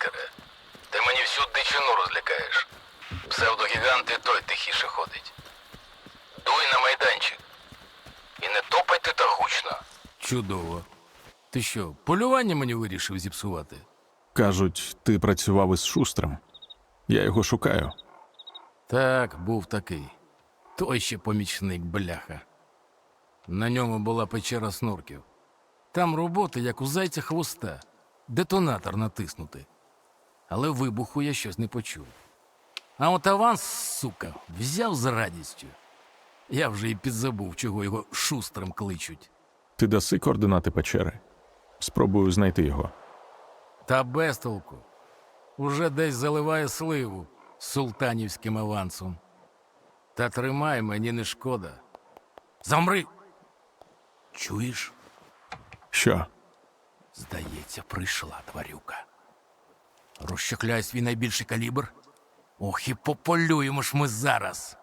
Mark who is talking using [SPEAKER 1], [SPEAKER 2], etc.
[SPEAKER 1] сталкере. Ти мені всю дичину розлякаєш. Псевдогігант і той тихіше ходить. Дуй на майданчик. І не топайте так гучно.
[SPEAKER 2] Чудово. Ти що, полювання мені вирішив зіпсувати?
[SPEAKER 3] Кажуть, ти працював із шустрем. Я його шукаю.
[SPEAKER 2] Так, був такий. Той ще помічник, бляха. На ньому була печера снурків. Там роботи, як у зайця хвоста, детонатор натиснути. Але вибуху я щось не почув. А от аванс, сука, взяв з радістю. Я вже і підзабув, чого його шустрим кличуть.
[SPEAKER 3] Ти даси координати печери. Спробую знайти його.
[SPEAKER 2] Та без толку. Уже десь заливає сливу з султанівським авансом. Та тримай, мені не шкода. Замри. Чуєш?
[SPEAKER 3] Що?
[SPEAKER 2] Здається, прийшла тварюка. Розчехляй свій найбільший калібр. Ох, і пополюємо ж ми зараз.